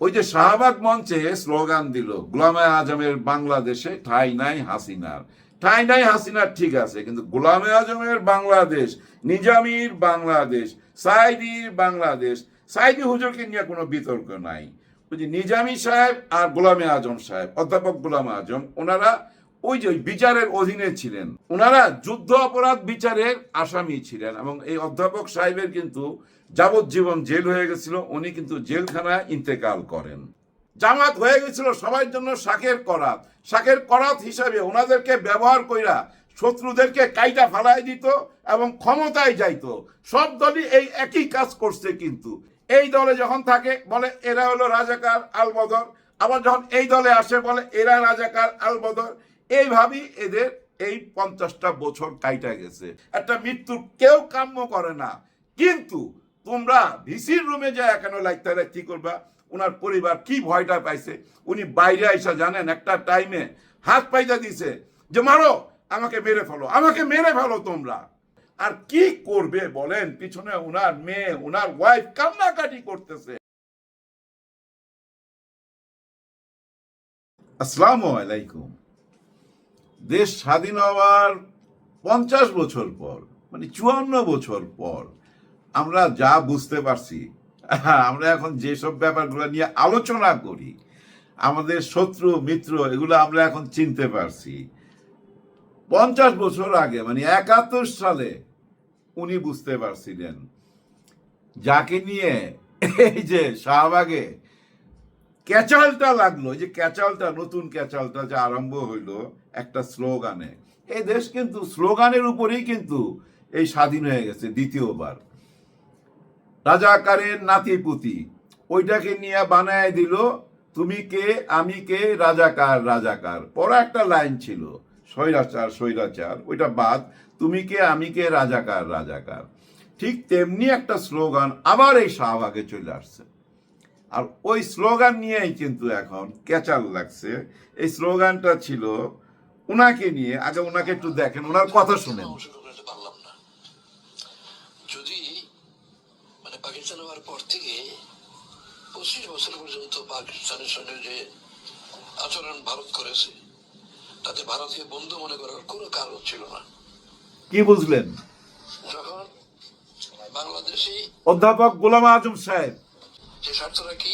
ওই যে শাহবাগ মঞ্চে স্লোগান দিল, গোলামে আজমের বাংলাদেশে ঠাই নাই হাসিনার। ঠাই নাই হাসিনার ঠিক আছে, কিন্তু গোলামে আজমের বাংলাদেশ, নিজামির বাংলাদেশ, সাইদির বাংলাদেশ, সাইদি হুজুরকে নিয়ে কোনো বিতর্ক নাই। নিজামি সাহেব আর গোলামে আজম সাহেব, অধ্যাপক গোলাম আজম, ওনারা ওই যে বিচারের অধীনে ছিলেন। ওনারা যুদ্ধ অপরাধ বিচারের আসামি ছিলেন এবং এই অধ্যাপক সাহেবের কিন্তু যাবজ্জীবন জেল হয়ে গেছিল, উনি কিন্তু জেলখানায় ইন্তেকাল করেন। জামাত হয়ে গেছিল সবার জন্য শাকের করাত। শাকের করাত হিসাবে ওনাদেরকে ব্যবহার কইরা শত্রুদেরকে কাইটা ফালাই দিত এবং ক্ষমতায় যাইত। সব দলই এই একই কাজ করছে কিন্তু। এই দলে যখন থাকে, বলে, এরা হলো রাজাকার আলবদর। আবার যখন এই দলে আসে, বলে, এরা রাজাকার আলবদর। এইভাবেই এদের এই পঞ্চাশটা বছর কাইটা গেছে। একটা মৃত্যুর কেউ কাম্য করে না। কিন্তু তোমরা ভিসির রুমে যায় কেন লাগতে কি করবা? ওনার পরিবার কি ভয়টা পাইছে? উনি বাইরে আইসা জানেন, একটা টাইমে হাত পাইতা দিছে যে, মারো, আমাকে মেরে ফেলো, আমাকে মেরে ফেলো তোমরা। আর কি করবে বলেন? পিছনে উনার মেয়ে, উনার ওয়াইফ কান্নাকাটি করতেছে। আসসালামু আলাইকুম। দেশ স্বাধীন হওয়ার পঞ্চাশ বছর পর মানে চুয়ান্ন বছর পর, আমরা যা বুঝতে পারছি, আমরা এখন যেসব ব্যাপারগুলো নিয়ে আলোচনা করি, আমাদের শত্রু, মিত্র, এগুলো আমরা এখন চিনতে পারছি। পঞ্চাশ বছর আগে মানে একাত্তর সালে উনি বুঝতে পারছিলেন, যাকে নিয়ে এই যে শাহবাগে ক্যাচালটা লাগল যে ক্যাচালটা, নতুন ক্যাচালটা যে আরম্ভ হইল একটা স্লোগানে। এই দেশ কিন্তু স্লোগানের উপরেই কিন্তু এই স্বাধীন হয়ে গেছে দ্বিতীয়বার। রাজাকারের নাতিপুতি, ওইটাকে নিয়ে বানায় দিল, তুমি কে, আমি কে রাজাকার রাজাকার পরে একটা লাইন ছিল, স্বৈরাচার স্বৈরাচার, ওইটা বাদ, তুমি কে, আমি কে রাজাকার রাজাকার ঠিক তেমনি একটা স্লোগান আবার এই শাহবাগে চলে আসছে। আর ওই স্লোগান নিয়েই কিন্তু এখন ক্যাচাল লাগছে। এই স্লোগানটা ছিল উনাকে নিয়ে আগে উনাকে একটু দেখেন ওনার কথা শুনেন। যদি মানে পাকিস্তান হওয়ার পর থেকে পঁচিশ বছর পর্যন্ত পাকিস্তানের সঙ্গে যে আচরণ ভারত করেছে তাতে ভারতকে বন্ধু মনে করার কোনো কারণ ছিল না। কি বুঝলেন? যখন বাংলাদেশি অধ্যাপক গোলাম আজম সাহেব যে শর্তটা কি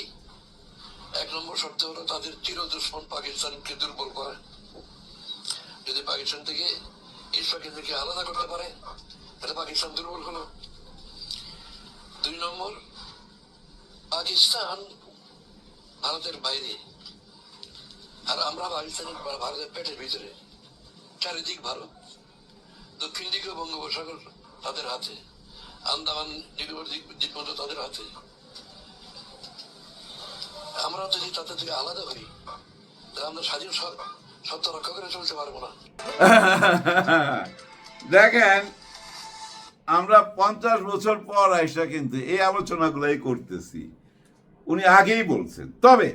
এক নম্বর শর্ত হলো তাদের চির দুশ্মন পাকিস্তানকে দুর্বল করে। যদি পাকিস্তান থেকে ইসরাকেলকে আলাদা করতে পারে, তাহলে পাকিস্তান দুর্বল হলো। দুই নম্বর, পাকিস্তান ভারতের বাইরে। আর আমরা পাকিস্তানের ভারতের পেটের ভিতরে। চারিদিক ভারত, দক্ষিণ দিকে বঙ্গোপসাগর তাদের হাতে, আন্দামান নিকোবর দ্বীপ দ্বীপপুঞ্জ তাদের হাতে। আমরা যদি তাদের থেকে আলাদা হই, তাহলে আমরা স্বাধীন সত্য রক্ষা করে চলতে পারব না। দেখেন, আমরা পঞ্চাশ বছর পর আইসা কিন্তু এই আলোচনাগুলাই করতেছি। উনি আগেই বলছেন। তবে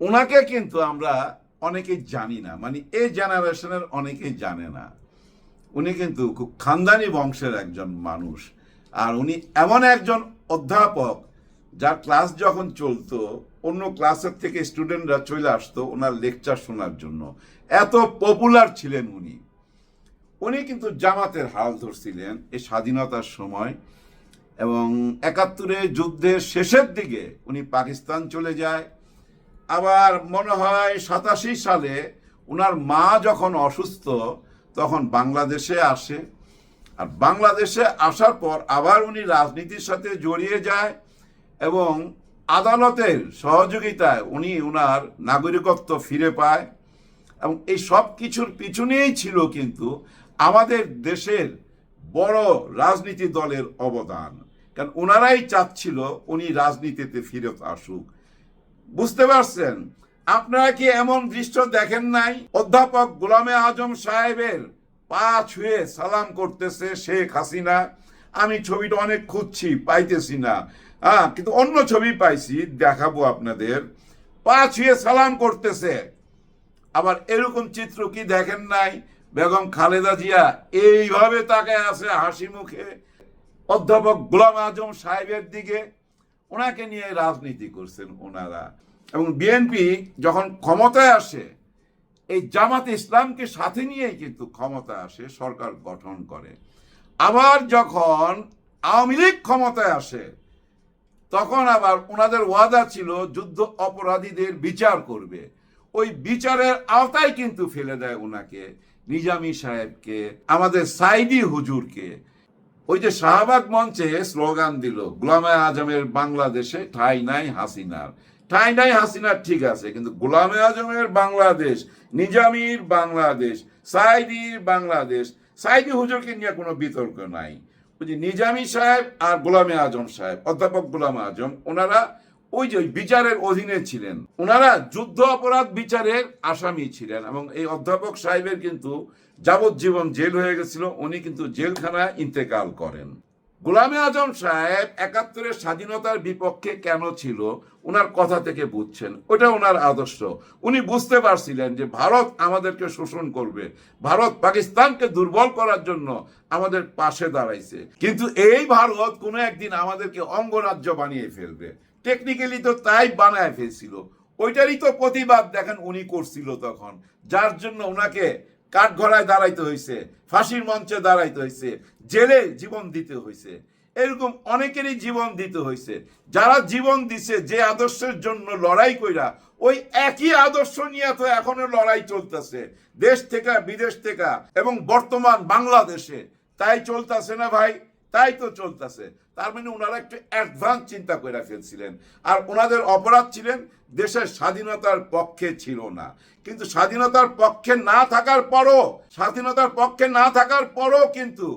ওনাকে কিন্তু আমরা অনেকেই জানি না মানে এই জেনারেশনের অনেকেই জানে না। উনি কিন্তু খুব খানদানি বংশের একজন মানুষ। আর উনি এমন একজন অধ্যাপক, যার ক্লাস যখন চলতো অন্য ক্লাসের থেকে স্টুডেন্টরা চলে আসতো ওনার লেকচার শোনার জন্য। এত পপুলার ছিলেন উনি। উনি কিন্তু জামাতের হাল ধরছিলেন এই স্বাধীনতার সময় এবং একাত্তরে যুদ্ধের শেষের দিকে উনি পাকিস্তান চলে যায়। আবার মনে হয় সাতাশি সালে ওনার মা যখন অসুস্থ, তখন বাংলাদেশে আসে। আর বাংলাদেশে আসার পর আবার উনি রাজনীতির সাথে জড়িয়ে যায় এবং আদালতের সহযোগিতায় উনি ওনার নাগরিকত্ব ফিরে পায় এবং এই সব কিছুর পিছনেই ছিল কিন্তু আমাদের দেশের বড় রাজনীতি দলের অবদান। কারণ ওনারাই চাচ্ছিল উনি রাজনীতিতে ফিরত আসুক। বুঝতে পারছেন? আপনারা কি এমন দৃশ্য দেখেন নাই? অধ্যাপক গোলামে আজম সাহেবের পা ছুঁয়ে সালাম করতেছে শেখ হাসিনা। আমি ছবিটা অনেক খুঁজছি, পাইতেছি না। হ্যাঁ কিন্তু অন্য ছবি পাইছি, দেখাবো আপনাদের। পা ছুঁয়ে সালাম করতেছে। আবার এরকম চিত্র কি দেখেন নাই? বেগম খালেদা জিয়া এইভাবে তাকে আছে হাসি মুখে। অধ্যাপক গোলাম আজম সাহেবের দিকে। ওনাকে নিয়ে রাজনীতি করছেন ওনারা। এবং বিএনপি যখন ক্ষমতায় আসে, এই জামাত ইসলামকে সাথে নিয়েই কিন্তু ক্ষমতা আসে, সরকার গঠন করে। আবার যখন আওয়ামী লীগ ক্ষমতায় আসে তখন আবার ওনাদের ওয়াদা ছিল, যুদ্ধ অপরাধীদের বিচার করবে। ওই বিচারের আওতায় কিন্তু ফেলে দেয় ওনাকে নিজামি সাহেবকে, আমাদের সাইদি হুজুরকে। ওই যে শাহবাগ মঞ্চে স্লোগান দিল, গোলামে আজমের বাংলাদেশে ঠাই নাই হাসিনার। ঠাই নাই হাসিনার ঠিক আছে, কিন্তু গোলামে আজমের বাংলাদেশ, নিজামির বাংলাদেশ, সাইদির বাংলাদেশ, সাইদি হুজুরকে নিয়ে কোনো বিতর্ক নাই। যে নিজামি সাহেব আর গোলামে আজম সাহেব, অধ্যাপক গোলাম আজম, ওনারা ওই যে বিচারের অধীনে ছিলেন। ওনারা যুদ্ধ অপরাধ বিচারের আসামি ছিলেন এবং এই অধ্যাপক সাহেবের কিন্তু যাবজ্জীবন জেল হয়ে গেছিল, উনি কিন্তু জেলখানায় ইন্তেকাল করেন। গোলামে আজম সাহেব একাত্তরের স্বাধীনতার বিপক্ষে কেন ছিল? ওনার কথা থেকে বুঝছেন। ওটা ওনার আদর্শ। উনি বুঝতে পারছিলেন যে ভারত আমাদেরকে শোষণ করবে। ভারত পাকিস্তানকে দুর্বল করার জন্য আমাদের পাশে দাঁড়াইছে। কিন্তু এই ভারত কোনো একদিন আমাদেরকে অঙ্গরাজ্য বানিয়ে ফেলবে। টেকনিক্যালি তো তাই বানায় ফেলছিল। ওইটারই তো প্রতিবাদ। দেখেন উনি করছিল তখন। যার জন্য ওনাকে কাঠগড়ায় দাঁড়াইতে হয়েছে ফাঁসির মঞ্চে দাঁড়াইতে হয়েছে জেলে জীবন দিতে হয়েছে এরকম অনেকেরই জীবন দিতে হয়েছে যারা জীবন দিছে যে আদর্শের জন্য লড়াই কইরা, ওই একই আদর্শ নিয়ে তো এখনও লড়াই চলতেছে। দেশ থেকে বিদেশ থেকে এবং বর্তমান বাংলাদেশে। তাই চলতেছে না ভাই? তাই তো চলতেছে। তার মানে ওনারা একটু অ্যাডভান্স চিন্তা করে ফেলছিলেন। আর ওনাদের অপরাধ ছিলেন, দেশের স্বাধীনতার পক্ষে ছিল না। কিন্তু স্বাধীনতার পক্ষে না থাকার পরও, স্বাধীনতার পক্ষে না থাকার পরও কিন্তু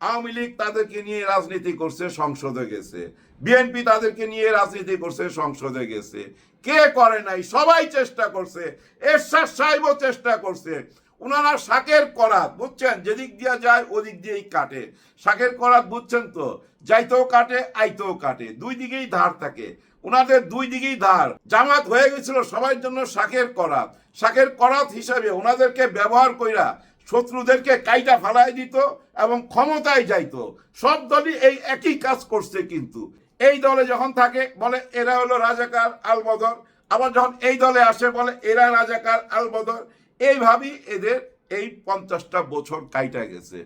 আওয়ামী লীগ তাদেরকে নিয়ে রাজনীতি করছে, সংসদে গেছে। বিএনপি তাদেরকে নিয়ে রাজনীতি করছে, সংসদে গেছে। কে করে নাই? সবাই চেষ্টা করছে। এরশাদ সাহেবও চেষ্টা করছে। ওনারা শাকের করাত, বুঝছেন? যেদিক দিয়ে যায়, ওদিক দিয়েই কাটে। শাকের করাত, বুঝছেন তো? যাইতেও কাটে, আইতেও কাটে। দুই দিকেই ধার থাকে। ওনাদের দুই দিকেই ধার। জামাত হয়ে গেছিল সবার জন্য শাকের করাত। শাকের করাত হিসাবে ওনাদেরকে ব্যবহার কইরা শত্রুদেরকে কাইটা ফালাই দিত এবং ক্ষমতায় যাইতো। সব দলই এই একই কাজ করছে কিন্তু। এই দলে যখন থাকে, বলে, এরা হলো রাজাকার আলবদর। আবার যখন এই দলে আসে, বলে, এরা রাজাকার আলবদর। এইভাবেই এদের এই পঞ্চাশটা বছর কাইটা গেছে।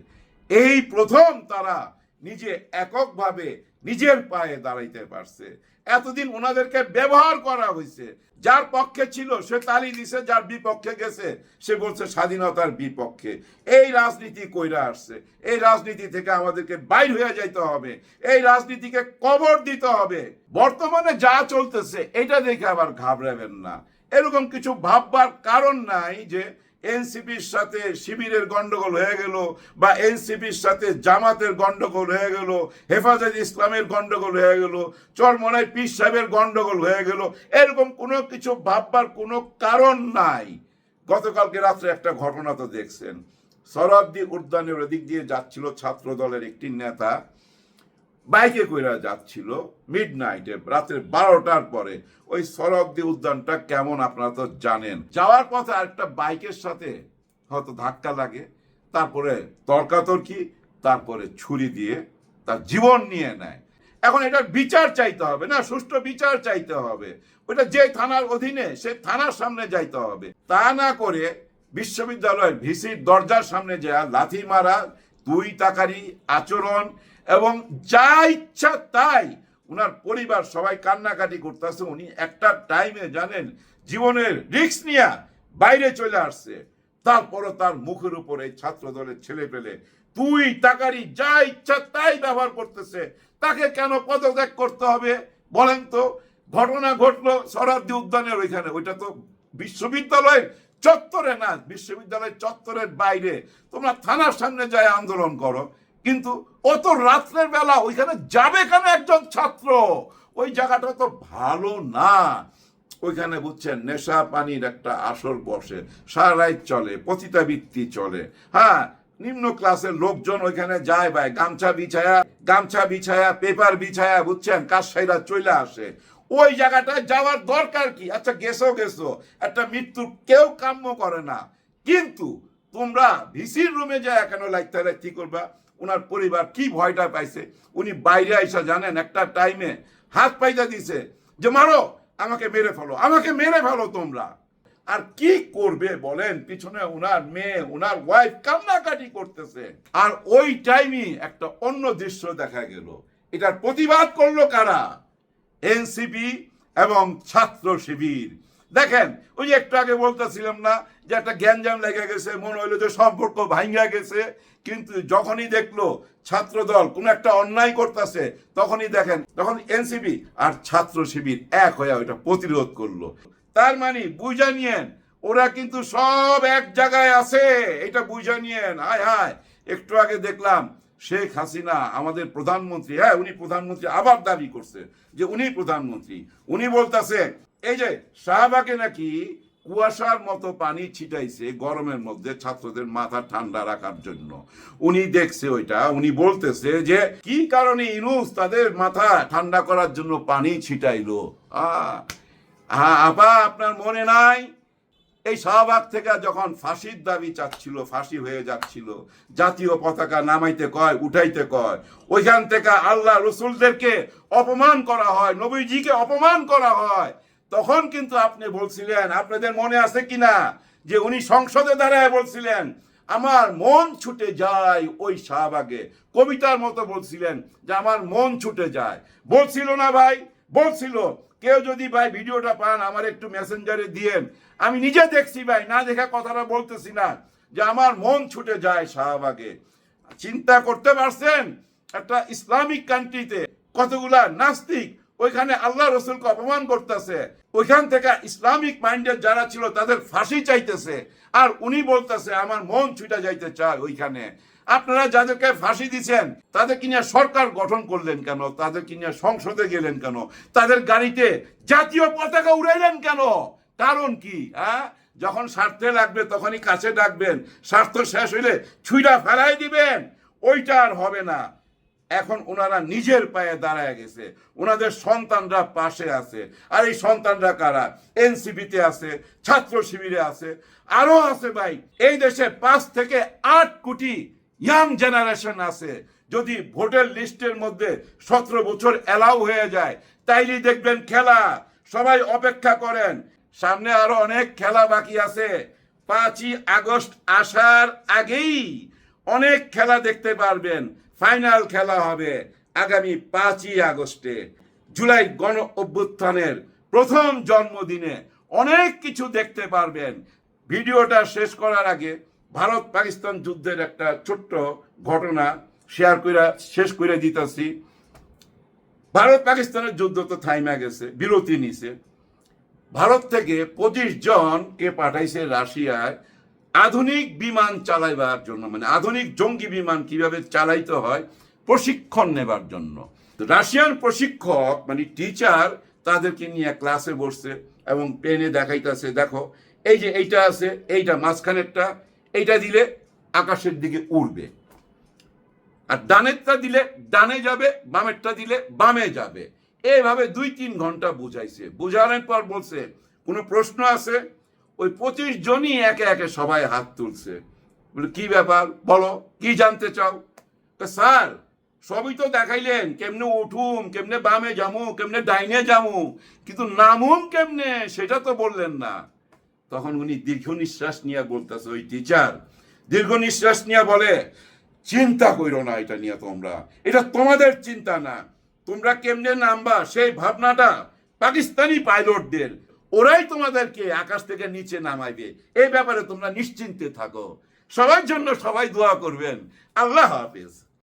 এই প্রথম তারা নিজে এককভাবে নিজের পায়ে দাঁড়াইতে পারছে। এতদিন ওনাদেরকে ব্যবহার করা হয়েছে। যার পক্ষে ছিল, সে তালি দিছে, যার বিপক্ষে গেছে, সে বলছে স্বাধীনতার বিপক্ষে। এই রাজনীতি কইরা আসছে। এই রাজনীতি থেকে আমাদেরকে বাইর হয়ে যাইতে হবে। এই রাজনীতিকে কবর দিতে হবে। বর্তমানে যা চলতেছে, এটা দেখে আবার ঘাবড়াবেন না। এরকম কিছু ভাববার কারণ নাই যে এনসিপির সাথে শিবিরের গন্ডগোল হয়ে গেল বা এনসিপির সাথে জামাতের গন্ডগোল হয়ে গেল, হেফাজত ইসলামের গন্ডগোল হয়ে গেল, চরমনায় পীর সাহেবের গন্ডগোল হয়ে গেল, এরকম কোনো কিছু ভাববার কোনো কারণ নাই। গতকালকে রাত্রে একটা ঘটনা তো দেখছেন। সরাব্দি উদ্যানের ওদিক দিয়ে যাচ্ছিল ছাত্র দলের একটি নেতা বাইকে কইরা যাচ্ছিল মিড নাইটে রাতের বারোটার পরে, ওই সরব্দি উদ্যানটা কেমন আপনারা তো জানেন। যাওয়ার পথে আরেকটা বাইকের সাথে হয়তো ধাক্কা লাগে, তারপরে তর্কাতর্কি, তারপরে ছুরি দিয়ে তার জীবন নিয়ে নেয়। এখন এটার বিচার চাইতে হবে না, সুষ্ঠু বিচার চাইতে হবে। ওটা যে থানার অধীনে, সে থানার সামনে যাইতে হবে। তা না করে বিশ্ববিদ্যালয়ের ভিসির দরজার সামনে যা লাথি মারা, দুই টাকারই আচরণ এবং যা ইচ্ছা তাই ওনার পরিবার সবাই কান্নাকাটি করতেছে। উনি একটা টাইমে জানেন, জীবনের রিস্ক নিয়ে বাইরে চলে আসছে। তারপরও তার মুখের উপরে ছাত্র দলের ছেলে পেলে তুই তাকারি যা ইচ্ছা তাই ব্যবহার করতেছে। তাকে কেন পদত্যাগ করতে হবে বলেন তো? ঘটনা ঘটলো সরাব্দি উদ্যানের ওইখানে। ওইটা তো বিশ্ববিদ্যালয়ের চত্বরে না, বিশ্ববিদ্যালয়ের চত্বরের বাইরে। তোমরা থানার সামনে যায় আন্দোলন করো। কিন্তু অত রাত্রের বেলা ওইখানে যাবে কেন একজন ছাত্র? ওই জায়গাটা তো ভালো না। ওইখানে বুঝছেন, নেশা পানির একটা আসর বসে, সারা রাত চলে, পতিতাবৃত্তি চলে। হ্যাঁ নিম্ন ক্লাসের লোকজন ওইখানে যায় ভাই, গামছা বিছায়া গামছা বিছায়া, পেপার বিছায়া, বুঝছেন কাজসাইরা চলে আসে। ওই জায়গাটায় যাওয়ার দরকার কি? আচ্ছা গেছো গেছো। একটা মৃত্যুর কেউ কাম্য করে না। কিন্তু তোমরা ভিসির রুমে যায় কেন লাইতে লাইতে করবা? ওনার পরিবার কি ভয়টা পাইছে? উনি বাইরে আইসা জানেন, একটা টাইমে হাত পাইতা দিছে যে, মারো, আমাকে মেরে ফেলো, আমাকে মেরে ফেলো তোমরা। আর কি করবে বলেন? পিছনে ওনার মেয়ে ওনার ওয়াইফ কান্নাকাটি করতেছে। আর ওই টাইমই একটা অন্য দৃশ্য দেখা গেল। এটার প্রতিবাদ করল কারা? এনসিপি এবং ছাত্র শিবির। দেখেন, ওই একটু আগে বলতেছিলাম না যে একটা গ্যাঞ্জাম লেগে গেছে, মনে হইল যে সম্পর্ক ভাঙ্গা গেছে। কিন্তু যখনই দেখল ছাত্র দল কোন একটা অন্যায় করতেছে, তখনই দেখেন, তখন এনসিপি আর ছাত্র শিবির এক হয়ে ওইটা প্রতিরোধ করল। তার মানে বুঝা নিয়েন, ওরা কিন্তু সব এক জায়গায় আছে, এটা বুঝা নিয়েন। হায় হায়, একটু আগে দেখলাম শেখ হাসিনা আমাদের প্রধানমন্ত্রী হ্যাঁ উনি প্রধানমন্ত্রী আবার দাবি করছে যে উনি প্রধানমন্ত্রী। উনি বলতেছে, এই যে শাহবাগে নাকি কুয়াশার মতো পানি ছিটাইছে গরমের মধ্যে ছাত্রদের মাথা ঠান্ডা রাখার জন্য। উনি দেখছে ওইটা, উনি বলতেছে যে, কি কারণে ইনুস তাদের মাথা ঠান্ডা করার জন্য পানি ছিটাইলো? আপা, আপনার মনে নাই? এই শাহবাগ থেকে যখন ফাঁসির দাবি চাচ্ছিল, ফাঁসি হয়ে যাচ্ছিল, জাতীয় পতাকা নামাইতে কয়, উঠাইতে কয়, ওইখান থেকে আল্লাহ রসুলদেরকে অপমান করা হয়, নবীজিকে অপমান করা হয়। তখন কিন্তু আপনি বলছিলেন, আপনাদের মনে আছে কিনা যে উনি সংসদে দাঁড়ায় বলছিলেন, আমার মন ছুটে যায় ওই শাহবাগে। কবিতার মতো বলছিলেন যে, আমার মন ছুটে যায়। বলছিল না ভাই, বলছিল, কেউ যদি ভাই ভিডিওটা পান, আমার একটু মেসেঞ্জারে দিয়েন। আমি নিজে দেখছি ভাই, না দেখা কথাটা বলতেছি না, যে আমার মন ছুটে যায় শাহবাগে। চিন্তা করতে পারছেন? একটা ইসলামিক কান্ট্রিতে কতগুলা নাস্তিক ওইখানে আল্লাহ রসুলকে অপমান করতেছে। ওইখান থেকে ইসলামিক মাইন্ডের যারা ছিল, তাদের ফাঁসি চাইতেছে। আর উনি বলতেছে, আমার মন ছুটে যাইতে চায় ওইখানে। আপনারা যাদেরকে ফাঁসি দিচ্ছেন তাদের কিনে সরকার গঠন করলেন কেন? তাদের কিনে সংসদে গেলেন কেন? তাদের গাড়িতে জাতীয় পতাকা উড়াইলেন কেন? কারণ কি হ্যাঁ? যখন স্বার্থে লাগবে তখনই কাছে ডাকবেন, স্বার্থ শেষ হইলে ছুঁড়া ফেলাই দিবেন। ওইটা আর হবে না। এখন ওনারা নিজের পায়ে দাঁড়ায় গেছে। ওনাদের সন্তানরা পাশে আছে। আর এই সন্তানরা কারা? এনসিপিতে আছে, ছাত্র শিবিরে আছে, আরও আছে ভাই। এই দেশে পাঁচ থেকে আট কোটি ইয়াং জেনারেশন আছে। যদি ভোটের লিস্টের মধ্যে সতেরো বছর এলাও হয়ে যায়, তাইলেই দেখবেন খেলা। সবাই অপেক্ষা করেন। সামনে আরও অনেক খেলা বাকি আছে। পাঁচই আগস্ট আসার আগেই অনেক খেলা দেখতে পারবেন। ফাইনাল খেলা হবে আগামী পাঁচই আগস্টে। জুলাই গণ অভ্যুত্থানের প্রথম জন্মদিনে অনেক কিছু দেখতে পারবেন। ভিডিওটা শেষ করার আগে ভারত পাকিস্তান যুদ্ধের একটা ছোট্ট ঘটনা শেয়ার করে শেষ করে দিতেছি। ভারত পাকিস্তানের যুদ্ধ তো থাইমা গেছে, বিরতি নিছে। ভারত থেকে পঁচিশ জনকে পাঠাইছে রাশিয়ায়। আধুনিক বিমান চালাইবার জন্য মানে আধুনিক জঙ্গি বিমান কীভাবে চালাইতে হয়, প্রশিক্ষণ নেবার জন্য। রাশিয়ান প্রশিক্ষক মানে টিচার তাদেরকে নিয়ে ক্লাসে বসছে এবং পেনে দেখাইতেছে, দেখো, এই যে এইটা আছে, এইটা মাঝখানেরটা, এইটা দিলে আকাশের দিকে উড়বে। আর ডানেরটা দিলে ডানে যাবে, বামেরটা দিলে বামে যাবে। এইভাবে দুই তিন ঘণ্টা বুঝাইছে। বুঝানোর পর বলছে, কোনো প্রশ্ন আছে? ওই পঁচিশ জনই একে একে সবাই হাত তুলছে। বলে, কি ব্যাপার? বলো, কি জানতে চাও? তা, স্যার, সবই তো দেখাইলেন, কেমনে উঠুম, কেমনে বামে যামু কেমনে ডাইনে যামু কিন্তু নামুম কেমনে, সেটা তো বললেন না। তখন উনি দীর্ঘ নিঃশ্বাস নিয়ে বলতেছে, ওই টিচার দীর্ঘ নিঃশ্বাস নিয়ে বলে, চিন্তা কইরো না এটা নিয়ে তোমরা। এটা তোমাদের চিন্তা না। তোমরা কেমনে নামবা, সেই ভাবনাটা পাকিস্তানি পাইলটদের ওরাই তোমাদেরকে আকাশ থেকে নিচে নামাইবে এই ব্যাপারে তোমরা নিশ্চিন্তে থাকো। সবার জন্য সবাই দোয়া করবেন। আল্লাহ হাফেজ।